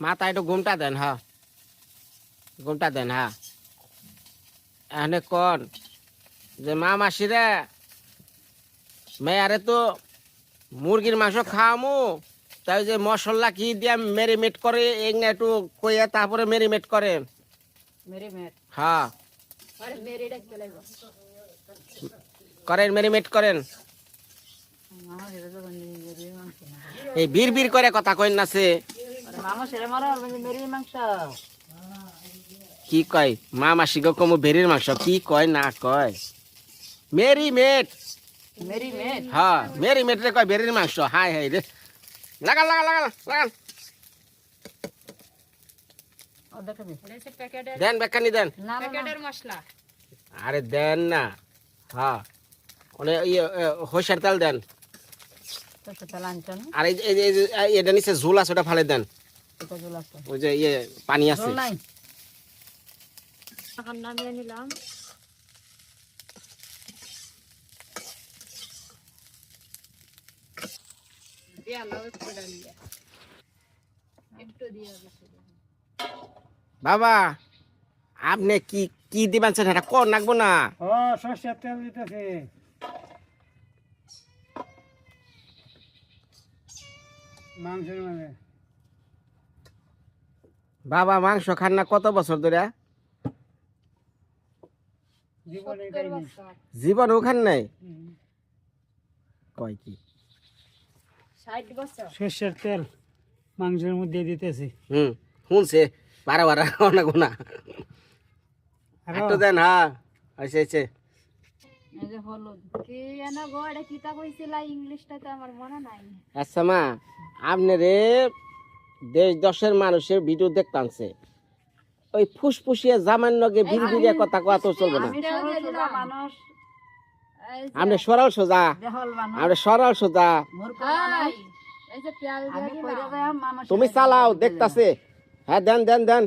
মাথায় একটু ঘুমটা দেন হ্যাঁ। ঘুমটা দেন হ্যাঁ। এখানে কন? যে মা মাসিরা মেয়ারে তো মুরগির মাংস খাওয়ামু তাই যে মশলা কি দিয়া মেরিমেট করে এগুলো একটু কইয়া তারপরে মেরিমেট করে। হ্যাঁ। করেন মেরিমেট করেন। এই বীর বীর করে কথা কইন না সে। মারা মেরে কি কয়? মা মাসি গো কমু বেরির মাংস। কি কয় না কয়? মেরিমেট মেরি মেট? হ্যাঁ মেরিমেট রে কয় বেরির মাংস। হাই হাই রে। লাগান লাগান লাগান লাগান। দেন বেকানি দেন। আরে দেন না। হ্যাঁ। ইয়ে হইসার তেল দেন। আর এটা নিচে ঝোল আছে ওটা ফালে দেন। ওই যে ইয়ে পানি আছে। নামিয়ে নিলাম। বাবা আপনি কি কি দিবেন সেটা কর নাকবো না। ও সর্ষের তেল দিতেছে। মাংসের মাঝে। বাবা মাংস খান না কত বছর ধরে? জীবনে ওখান নাই? কয় কি? সর্ষের তেল মাংসের মধ্যে দিতেছি। হুম শুনছে বারা বারা অনেক না একটু দেন হ্যাঁ আইসে আইসে এই যে হলুদ। কি এনা গো এটা কিতা কইছিল ইংলিশটা তো আমার মনে নাই। আচ্ছা মা আপনি রে দেশ দশের মানুষের ভিডিও দেখতানছে ওই ফুসফুসিয়া জামার নগে বিড়িয়া কথা কত চলবে না। আমি সরল সোজা মানুষ। আপনি সরল সোজা। দেহল আপনি সরল সোজা। তুমি চালাও দেখতাছে। হ্যাঁ দেন দেন দেন।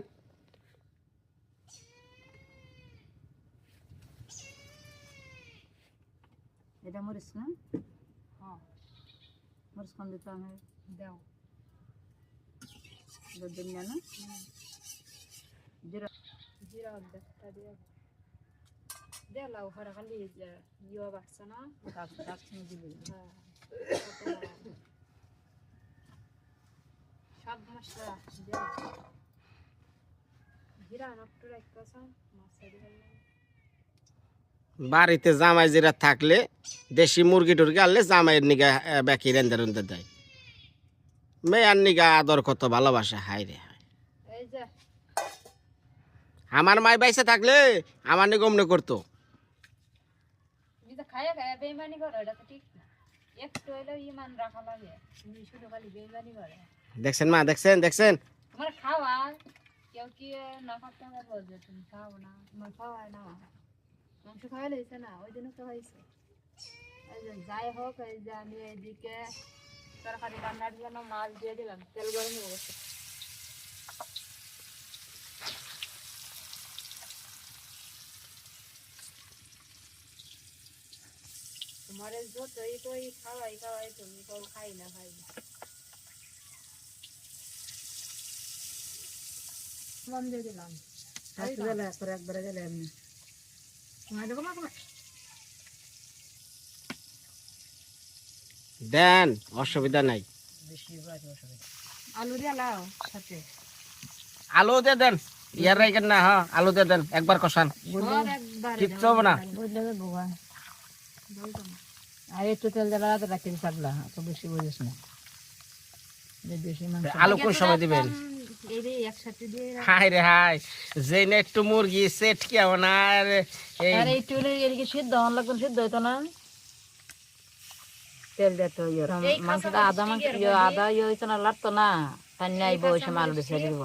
এটা মরিস না? হ্যাঁ, মরিস কোন দিতে আমি দাও দুদিন না না জিরা জিরা অর্ধেকটা দিয়ে দিয়ে লাউ হরে খালি যে ইয়ে হ্যাঁ। সব মশলা দিয়ে জিরা নট্টু রাখতেছ? মাছ দিয়ে বাড়িতে জামাই যেটা থাকলে দেশি মুরগি টুরগি আনলে জামাইয়ের নিগা বাকি রেন্দে রেন্দে দেয়। মেয়ার নিগা আদর কত ভালোবাসা হাই রে এই যে। আমার মাই বাইসে থাকলে আমার নিগে অমনে করতো। দেখছেন মা দেখছেন দেখছেন? তোমার খাওয়া কেউ কি না খাতে আমার বলবে তুমি খাও না তোমার খাওয়ায় না। মাংস খাওয়া লইছে না ওই জন্য তো হয়েছে এই যে যাই হোক এই যে আমি এইদিকে তরকারি রান্নার জন্য মাছ দিয়ে দিলাম তেল গরম হয়ে গেছে। তোমার যতই তোই খাওয়াই খাওয়াই তুমি কেউ খাই না খাই না মন দিয়ে দিলাম। একবারে গেলে আমি। তোমার দেবো না দেন অসুবিধা নাই। আলু দিয়ে লাও সাথে। আলু দিয়ে দেন ইয়ার রাইকেন না হ্যাঁ আলু দিয়ে দেন একবার কষান। কিচ্ছু হবে না। আর একটু তেল থাকলা তো বেশি বুঝিস আলু কোন সময় দিবেন? রে। হাই রে হাই যে একটু মুরগি সেট কি না আর এই এদিকে সিদ্ধ হন লাগতো সিদ্ধ হইতো না। তেল দিত মাংসটা আদা মাংস ইয়ে আদা ইয়ে হইতো না লাগতো আলু ছেড়ে দিব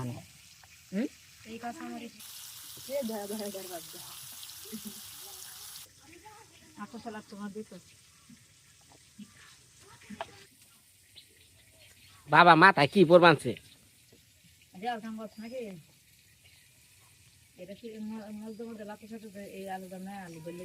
বাবা মাথায় কি পরবানছে দেওয়াল কাম করছ নাকি এটা কি মধ্যে সাথে এই আলুটা না আলু বললে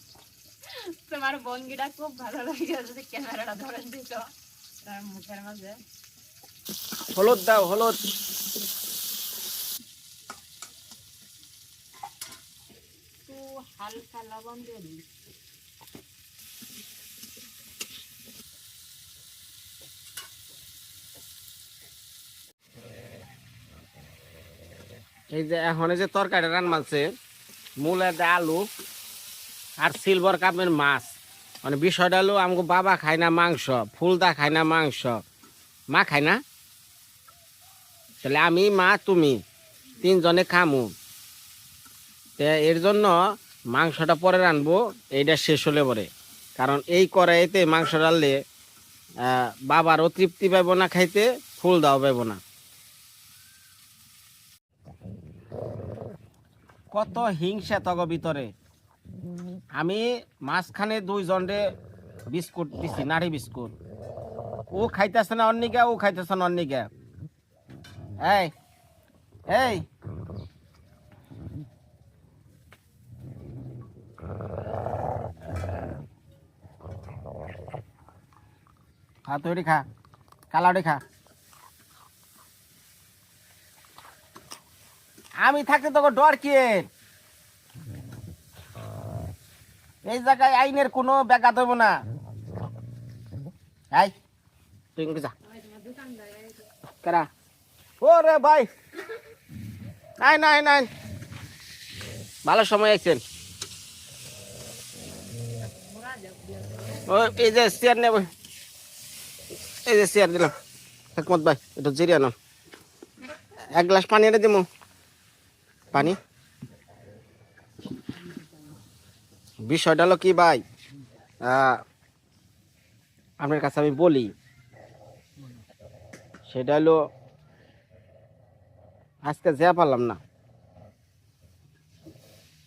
তোমার ভঙ্গিটা খুব ভালো লাগে যদি ক্যামেরাটা ধরেন দিত। তার মুখের মাঝে। হলুদ দাও হলুদ। হালকা লবণ দিয়ে দিই এই যে এখন এই যে তরকারি রান মানছে মূলে আলু আর সিলভার কাপের মাছ। মানে বিষয়টা হলো আমাকে বাবা খায় না মাংস, ফুলদা খায় না মাংস। মা খায় না? তাহলে আমি, মা, তুমি তিনজনে খামু। তে এর জন্য মাংসটা পরে রানবো, এইটা শেষ হলে পরে। কারণ এই কড়াইতে মাংস রানলে বাবারও তৃপ্তি পাইব না খাইতে ফুল দাও পাইব না। কত হিংসা তগ ভিতরে। আমি মাঝখানে দুইজন দুইজনরে বিস্কুট দিছি নারী বিস্কুট। ও খাইতেছে না অন্যিকা, ও খাইতেছে না অন্যিকা। এই এই। খা, তৈরি খা কালাডি খা। আমি থাকতে তোকে ডর কি এর? এই জায়গায় আইনের কোনো ব্যাঘাত হইব না। এই। তুই যা। কারা? ও রে ভাই। নাই নাই নাই ভালো সময় আইছেন। ও এই যে চেয়ার নেব। এই যে চেয়ার দিলাম। একমত ভাই এটা জিরিয়া নাম এক গ্লাস পানি এনে দিমু। পানি? বিষয়টা হলো কি ভাই? আপনার কাছে আমি বলি সেটা হলো আজকে যেতে পারলাম না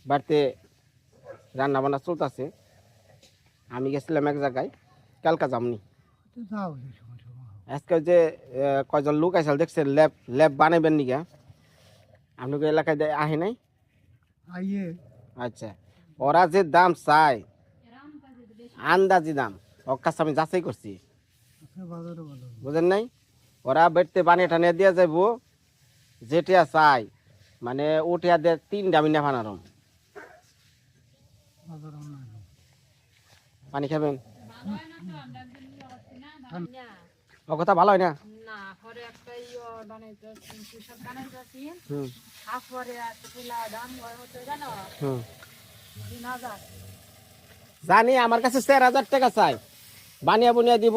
বাড়িতে রান্না বান্না চলতেছে আমি গেছিলাম এক জায়গায় কালকা যামনি আজকে যে কয়জন লোক আইসাল দেখছেন ল্যাব ল্যাব বানাইবেন নিকা? আপনাকে এলাকায় আহে নাই? আচ্ছা। ওরা যে দাম চায় আন্দাজি দাম। ওর কাছে আমি যাচাই করছি। ভালো বুঝেন নাই? ওরা বেড়তে বানিয়ে টানিয়ে দিয়ে যাইব যেটা চাই মানে উঠিয়া দিয়ে তিন দামি না বাজার পানি খাবেন? ও কথা ভালো হয় না? ইয়ে হুম। জানো আমার কাছে চার হাজার টাকা চাই। বানিয়া বুনিয়া দিব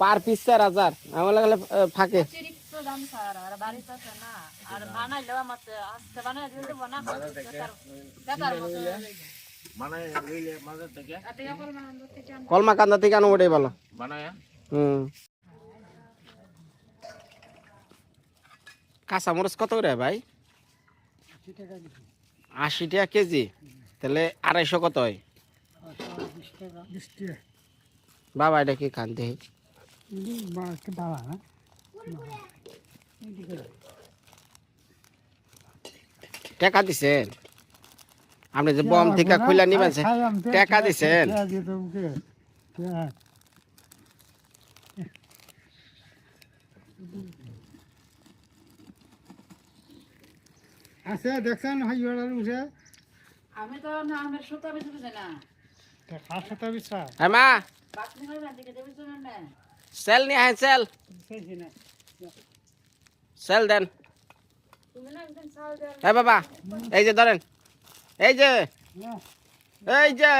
পার পিস চার হাজার। আমার লাগলে ফাঁকে। কলমা কান্দা থেকে আনো ওটাই ভালো। হুম। কাঁচামরিচ কত করে ভাই? আশি টাকা কেজি? তাহলে আড়াইশো কত হয়? বাবা এটা কি খান টাকা দিছেন? আপনি যে বম থেকে খুলে নিবেন টাকা দিছেন। আছে দেখছেন হয় উঠে আমি তো না সুতা বেশি বুঝে না। হ্যাঁ মা। বাকি করে দিকে দেবে তো না সেল নিয়ে আহেন সেল। সেল দেন। না হ্যাঁ বাবা। এই যে ধরেন। এই যে। এই যে।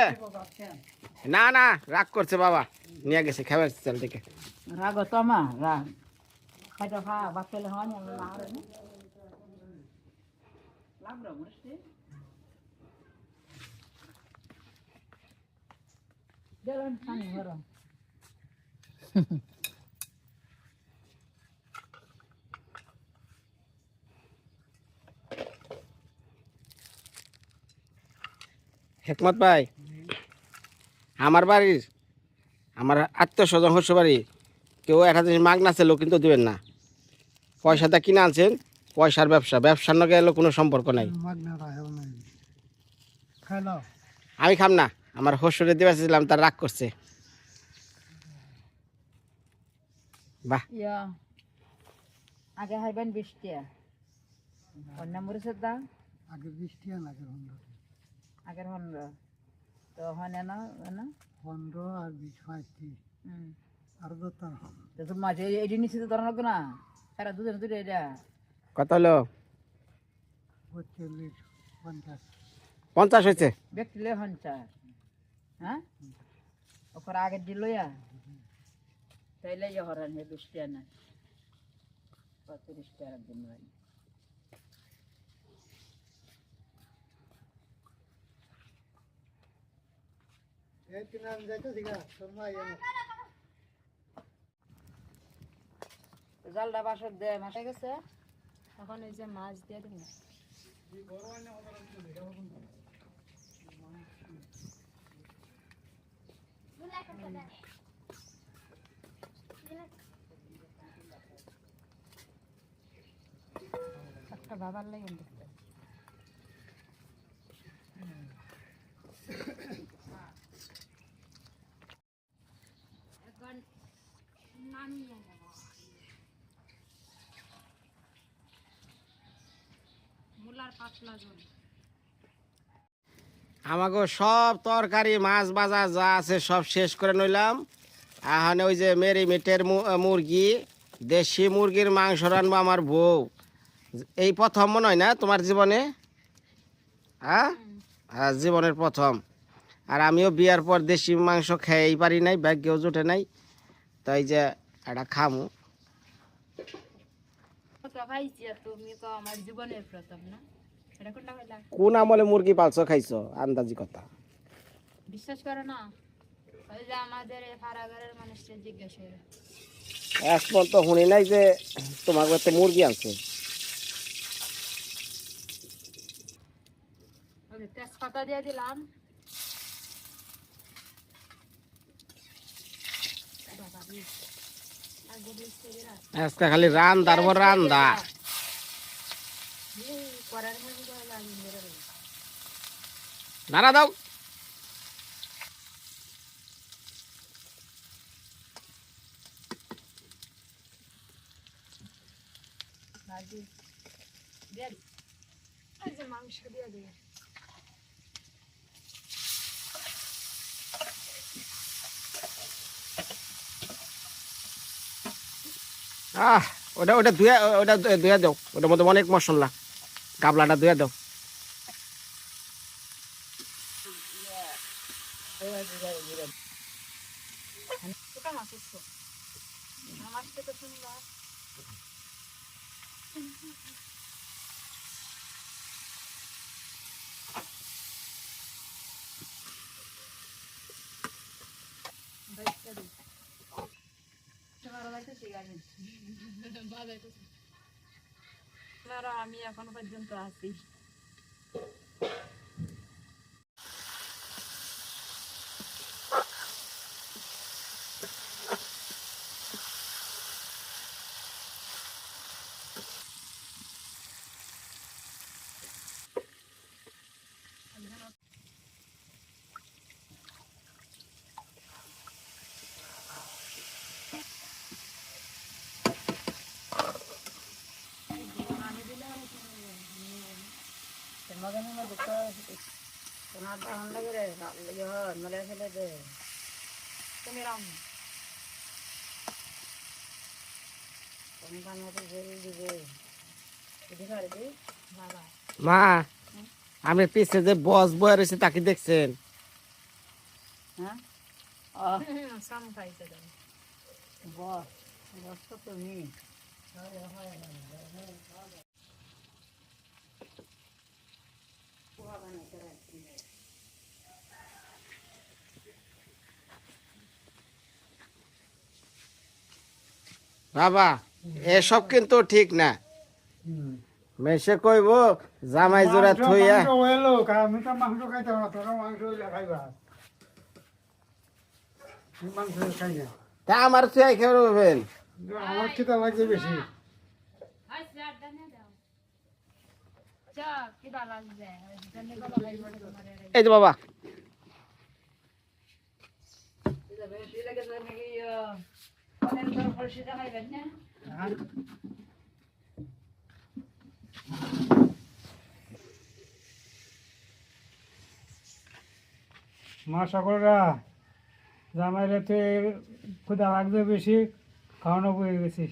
না না রাগ করছে বাবা। নিয়ে গেছে খাবার সেল থেকে। রাগ তোমা রাগ। খাইতে খা বাচ্চালে হয় না না না লাভ রা। দেন পানি গরম হেকমত ভাই আমার বাড়ির আমার আত্মীয় স্বজন হস্য বাড়ি কেউ একটা জিনিস মাগনা চাইলেও কিন্তু দেবেন না। পয়সাটা কিনে আনছেন পয়সার ব্যবসা ব্যবসার নগে এলো কোনো সম্পর্ক নাই। আমি খাম না। আমার হস্যরে দিবে চাইছিলাম তার রাগ করছে। বাহ। ইয়া। আগে হাইবেন বৃষ্টিয়া। মরিচের দাম আগে আগের পনেরো তো হনে না না পনেরো আর বিশ পঁয়ত্রিশ। হুম। আর দোতার তো। তোর মাঝে এটি নিচে তো ধরা লাগবে না। সারা দুজন দুটো এটা। কত হলো? পঁয়তাল্লিশ পঞ্চাশ। পঞ্চাশ হয়েছে। ব্যক্তি লে হঞ্চার হ্যাঁ? ওপর আগের দিল তাইলে ইয়ে হরান হে বৃষ্টি আনা পঁয়ত্রিশ টাকার দিন ইয়ে জালটা বাসর দে মাঠে গেছে? এখন এই যে মাছ দিয়ে দিন একটা বাবার লাগে দেখতে মূলার পাতলা জল। আমাকে সব তরকারি মাছ বাজার যা আছে সব শেষ করে নইলাম এখন ওই যে মেরি মিটের মুরগি দেশি মুরগির মাংস রানবো আমার বউ। এই প্রথম মনে হয় না তোমার জীবনে? হ্যাঁ? হ্যাঁ, জীবনের প্রথম। আর আমিও বিয়ার পর দেশি মাংস খেয়েই পারি নাই ভাগ্যেও জোটে নাই। তাই যে একটা খামু। তুমি তো আমার জীবনের প্রথম না? এটা কোন আমলে মুরগি পালছো খাইছো? আন্দাজি কথা। বিশ্বাস করো না আমাদের ফারাগারের মানুষটা জিজ্ঞেস করে। এক শুনি নাই যে তোমার কাছে মুরগি আছে। তেজপাতা দিয়ে দিলাম। বাবা রে, আগে দিচ্ছে এরা। আজকে খালি রান তারপর রান্দা কড়াইয়ের মধ্যে করে লাগিয়ে মেরে দিলাম। নাড়া দাও। আহ, ওটা ওটা ধুয়ে ওটা ধুয়ে দাও। ওটার মধ্যে অনেক মশলা। গাবলাটা ধুয়ে দাও। মাছ উঠছো আমার থেকে সুন্দর আমি এখনও পর্যন্ত আছি। মজা মজা দুটো তোমার দাম লাগে রে ফেলে দে তুমি রাম তুমি দাম জেল দিবে বুঝতে পারবি মা আমি পিছে যে বস বয়ে রয়েছে তাকে দেখছেন? হ্যাঁ? বস বস তো তুমি। বাবা এসব কিন্তু ঠিক না। মেসে কইব জামাই জোড়া থইয়া তো আমার থুয়া খেয়ে আমার খিদা লাগছে বেশি চা কিদা লাগবে জন্য গলা লাগবে তোমার এই। যে বাবা। না? মা সকলরা জামাইলে তো ক্ষুদা লাগবে বেশি খাওয়ানো বয়ে গেছি।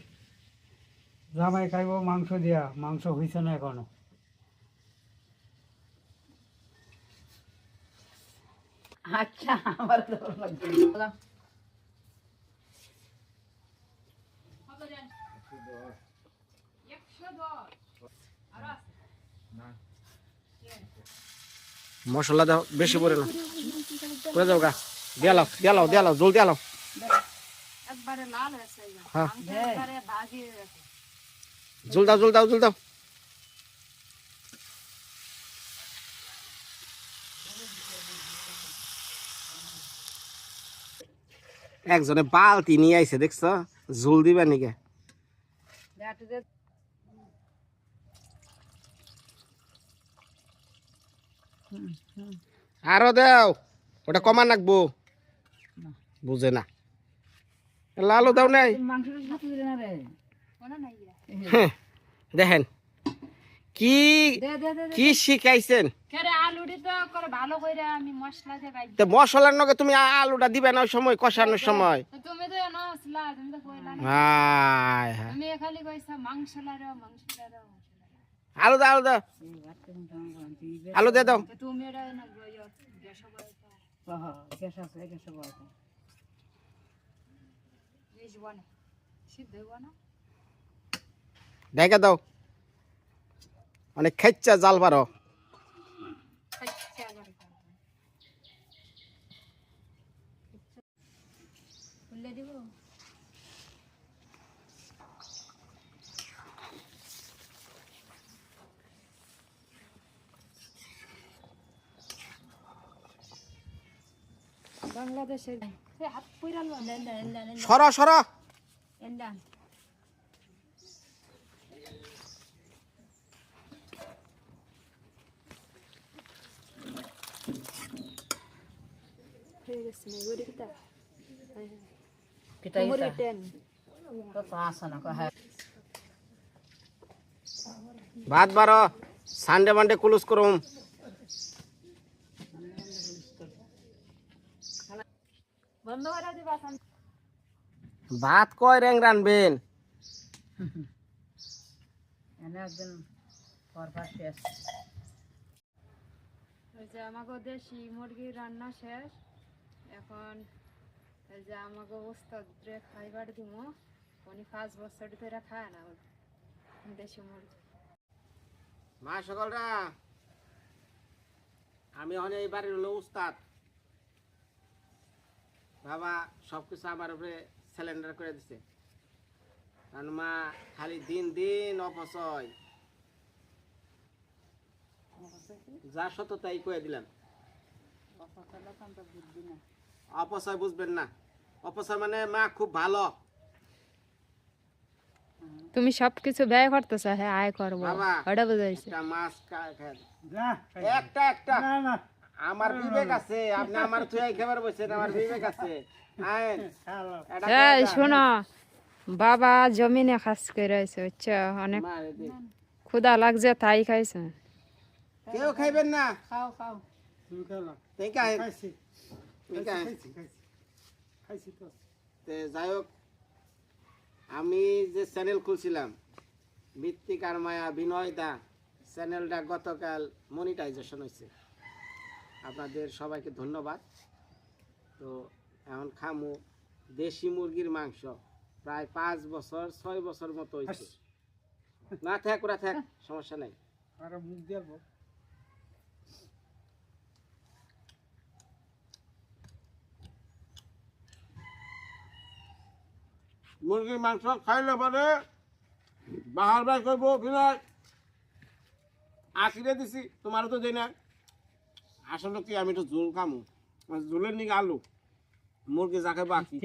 জামাই খাইব মাংস দিয়া মাংস হইছে না এখনও। আচ্ছা আমার তো লাগবে মশলা দাও বেশি করে না। করে দাও গা। দিয়ালাও দিয়ালাও দিয়ালাও জল দিয়ালাও একবারে লাল হয়েছে হ্যাঁ। একবারে ভাজি হয়ে জল দাও জল দাও জল দাও। একজনে বালতি নিয়ে আইছে দেখছ? জল দিবা নিকে? আরও দাও ওটা কমা নাকবো। বুঝে না। লালু দাও নাই? হ্যাঁ, দেখেন। কি দে দে দে কি শিখাইছেন? তো ভালো করে আমি মশলা দিয়ে বাইর তো মশলার নগে তুমি আলুটা দিবে না ওই সময় কষানোর সময়? হায় হায়। আলু দাও আলু দাও আলু দিয়ে দাও। দাও। অনেক খেচ্চা জাল পারো। বাংলাদেশের সর সর। হয়ে না গড়ি কিতা টেন ভাত বারো সানডে মানডে কুলুস করুম বন্ধ করে দিবা ভাত কয় র্যাং রানবেন এনে একদিন পরপর শেষ আমাকে দেশি মুরগির রান্না শেষ এখন এই যে আমাকে ওস্তাদ খাইবার দিব উনি পাঁচ বছর ধরে খায় না দেশি মুরগি। মা সকলরা আমি এখন এই বাড়ির হলো উস্তাদ। বাবা সব কিছু আমার উপরে সিলিন্ডার করে দিছে। কারণ মা খালি দিন দিন অপচয়। যা সত্য তাই কয়ে দিলাম। অপচয় বুঝবেন না। অপচয় মানে মা খুব ভালো। তুমি সবকিছু ব্যয় করতেছ হ্যাঁ আয় করব। ওটা বুঝাইছে। একটা মাছ একটা একটা। না না। আমার বিবেক আছে আপনি আমার খাবার বসেন আমার বিবেক আছে। এই শোনো বাবা জমিনে খাস করে আছে বুঝছ? অনেক। ক্ষুদা লাগছে তাই খাইছে। কেউ খাইবেন না? খাও খাও। তুমি খেলো যাই হোক আমি যে চ্যানেল খুলছিলাম ভিত্তিক আর মায়া বিনয় দা চ্যানেলটা গতকাল মনিটাইজেশন হয়েছে। আপনাদের সবাইকে ধন্যবাদ। তো এখন খামু দেশি মুরগির মাংস প্রায় পাঁচ বছর ছয় বছর মতো হয়েছে। না থাক ওরা থাক সমস্যা নাই। আর মুখ দিয়ে মুরগির মাংস খাইলে পরে বাহার বাই করব বিনয় আশিরে দিছি তোমারও তো দেই না আসলে কি আমি তো ঝোল খামু। ঝোলের নিকে আলু। মুরগি যাকে বাকি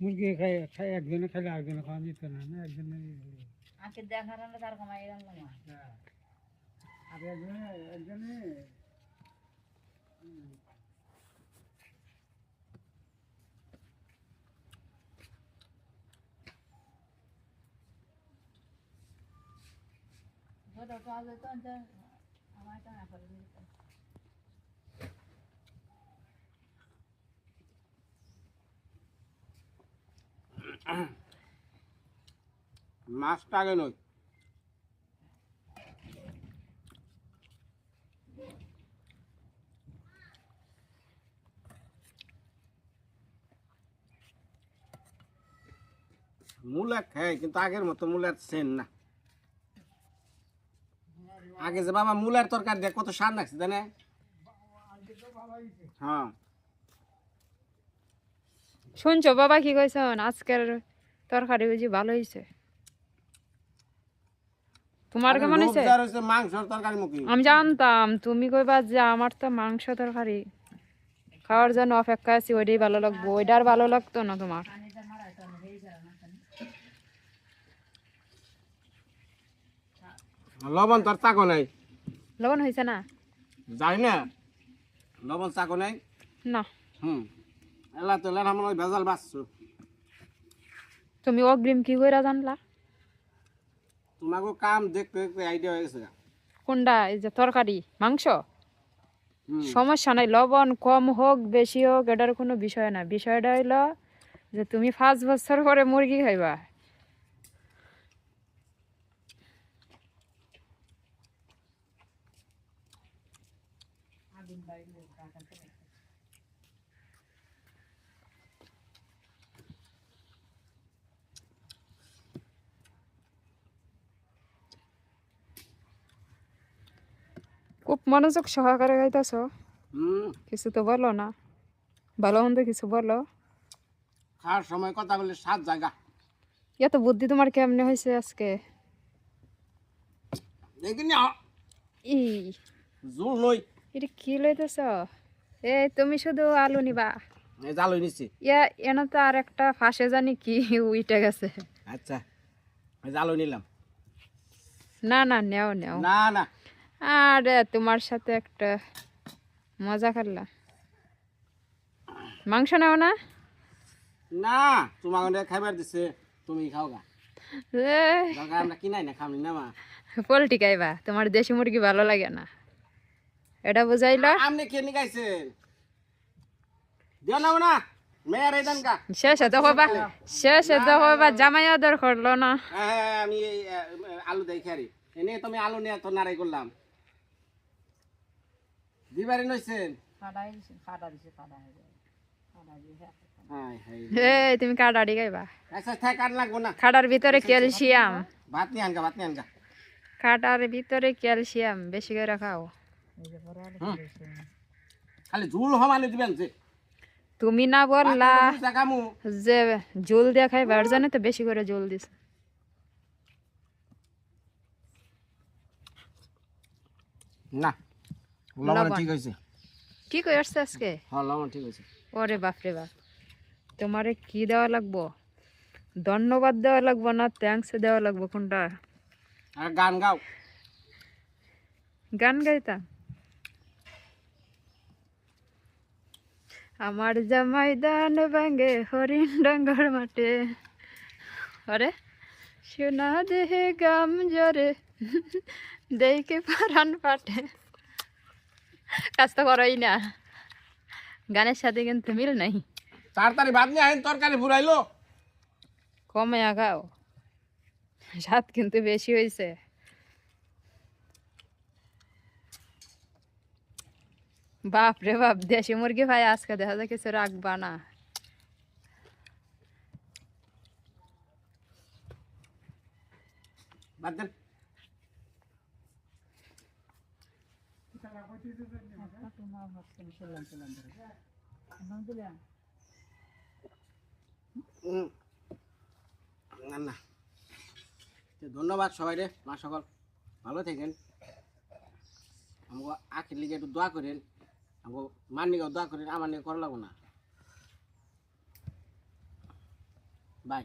মুরগি খাই খাই একজনে খাইলে আরেকজনে খাওয়া যেত না না একজনে আঁকে দেখার হলে তার কমাই রাখলাম আর একজনে একজনে মাছটা আগে নয় মূলা খায় কিন্তু আগের মতো মূলার সেন না। আগে যে বাবা মূলার তরকারি দেখ কত স্বাদ লাগছে তাই না হ্যাঁ। শুনছো বাবা কি কইছেন আজকের তরকারি বুঝি ভালো হয়েছে তোমার কেমন হয়েছে মাংসর তরকারি মুখি। আমি জানতাম তুমি কইবা যে আমার তো মাংস তরকারি। খাওয়ার জন্য অপেক্ষা আছি ওইটাই ভালো লাগবো ওইটা আর ভালো লাগতো না তোমার। লবণ তোর চাকো নাই। লবণ হয়েছে না? যাই না। লবণ চাকো নাই? না। হুম। এলা তো এলা আমার ভেজাল বাঁচছো তুমি অগ্রিম কি কইরা জানলা? তোমাকে কাম দেখতে দেখতে আইডিয়া হয়ে গেছে কোনটা এই যে তরকারি মাংস? সমস্যা নাই লবণ কম হোক বেশি হোক এটার কোনো বিষয় না বিষয়টা হইল যে তুমি পাঁচ বছর পরে মুরগি খাইবা। খুব মনোযোগ সহকারে গাইতেছ? কিছু তো বলো না। ভালো মন্দ কিছু বলো। খাওয়ার সময় কথা বলে সাত জায়গা। এত বুদ্ধি তোমার কেমনে হয়েছে আজকে? দেখি না ই। জোর লই। এটা কি লইতেছ? এ তুমি শুধু আলু নিবা। হয়ে নিচ্ছি ইয়া এনে তো আর একটা ফাঁসে জানি কি উইটে গেছে। আচ্ছা হয়ে নিলাম। না না নেও নেও। না না। আর তোমার সাথে একটা মজা করলাম। মাংস নাও না? না তোমাকে খাইবার দিছে তুমি খাও গা। পোলট্রি খাইবা তোমার দেশি মুরগি ভালো লাগে না। এটা বুঝাইলো? আপনি কে নিগাইছেন দিও না না। মেয়ের এই দানকা শেষে তো হবা শেষে তো হবা জামাই আদর করল না। হ্যাঁ আমি আলু দেই খারি। এনে তুমি আলু নিয়ে তো নাড়াই করলাম। দিবারে নইছেন? কাটা দিছে কাটা দিছে হয়ে তুমি খাইবা আচ্ছা না। খাটার ভিতরে ক্যালসিয়াম। ভাত নিয়ে আনগা ভাত নিয়ে আনগা। খাটার ভিতরে ক্যালসিয়াম বেশি করে খাও। খালি ঝুল হমানে দিবেন যে। তুমি না বললা যে জল দিয়ে খাইবা আর জানে তো বেশি করে জল দিস না লবণ। ঠিক আজকে? হ্যাঁ লবণ ঠিক ওরে বাপরে বাপ। তোমারে কি দেওয়া লাগবো? ধন্যবাদ দেওয়া লাগবো না থ্যাংকস দেওয়া লাগবো কোনটা? আর গান গাও। গান গাইতাম। আমার জামাই দান ভাঙ্গে হরিণ ডাঙ্গার মাঠে। আরে সোনা দেহে গাম জরে দেখে পারান পাটে কাজ তো করোই না। গানের সাথে কিন্তু মিল নাই। তাড়াতাড়ি ভাত নিয়ে আইন তরকারি ফুরাইলো। কমে আগাও। স্বাদ কিন্তু বেশি হয়েছে বাপ রে বাপ, দেশি মুরগি ভাই আজকে দেখা যায় কিছু রাখবা না। না ধন্যবাদ সবাই রে, মা সকল। ভালো থাকেন। আমাকে আখের লিগে একটু দোয়া করেন। আমাকে মান্নিকেও দোয়া করেন আমার নিয়ে করা লাগবো না। বাই।